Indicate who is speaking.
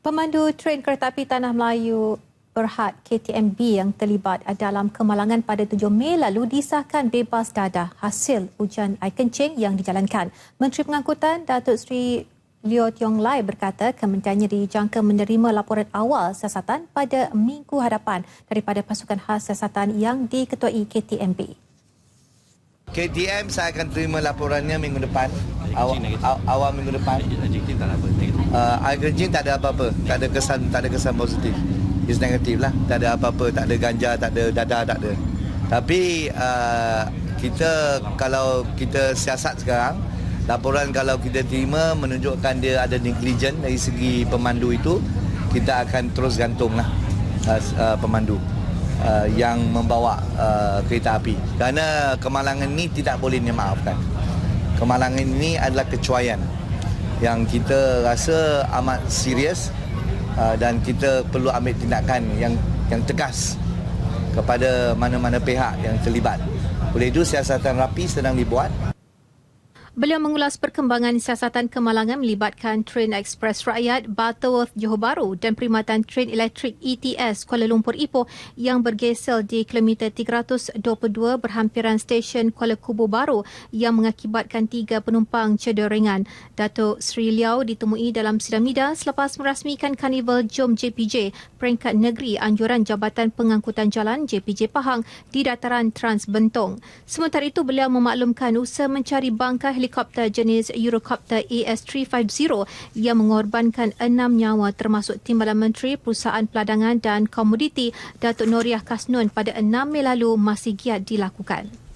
Speaker 1: Pemandu tren kereta api Tanah Melayu Berhad KTMB yang terlibat dalam kemalangan pada 7 Mei lalu disahkan bebas dadah hasil ujian air kencing yang dijalankan. Menteri Pengangkutan Datuk Seri Leo Tiong Lai berkata kementeriannya dijangka menerima laporan awal siasatan pada minggu hadapan daripada pasukan khas siasatan yang diketuai KTMB.
Speaker 2: KTM saya akan terima laporannya minggu depan awal, awal minggu depan Uh, kencing tak ada apa-apa. Tak ada kesan tak ada kesan positif. Is negatif lah. Tak ada apa-apa tak ada ganja tak ada dadah tak ada. Tapi uh, kita kalau kita siasat sekarang laporan kalau kita terima menunjukkan dia ada negligent dari segi pemandu itu kita akan terus gantung lah uh, uh, pemandu uh, yang membawa uh, kereta api. Kerana kemalangan ini tidak boleh dimaafkan. Kemalangan ini adalah kecuaian yang kita rasa amat serius uh, dan kita perlu ambil tindakan yang yang tegas kepada mana-mana pihak yang terlibat. Oleh itu siasatan rapi sedang dibuat
Speaker 1: Beliau mengulas perkembangan siasatan kemalangan melibatkan Train Express Rakyat Butterworth Johor Bahru dan perkhidmatan Train Elektrik ETS Kuala Lumpur Ipoh yang bergesel di kilometer 322 berhampiran stesen Kuala Kubu Baru yang mengakibatkan tiga penumpang cedera ringan. Datuk Sri Liao ditemui dalam sidang media selepas merasmikan Karnival Jom JPJ peringkat negeri anjuran Jabatan Pengangkutan Jalan JPJ Pahang di dataran Trans Bentong. Sementara itu beliau memaklumkan usaha mencari bangkai helikopter jenis Eurocopter AS350 yang mengorbankan enam nyawa termasuk Timbalan Menteri Perusahaan Peladangan dan Komoditi Datuk Noriah Kasnun pada 6 Mei lalu masih giat dilakukan.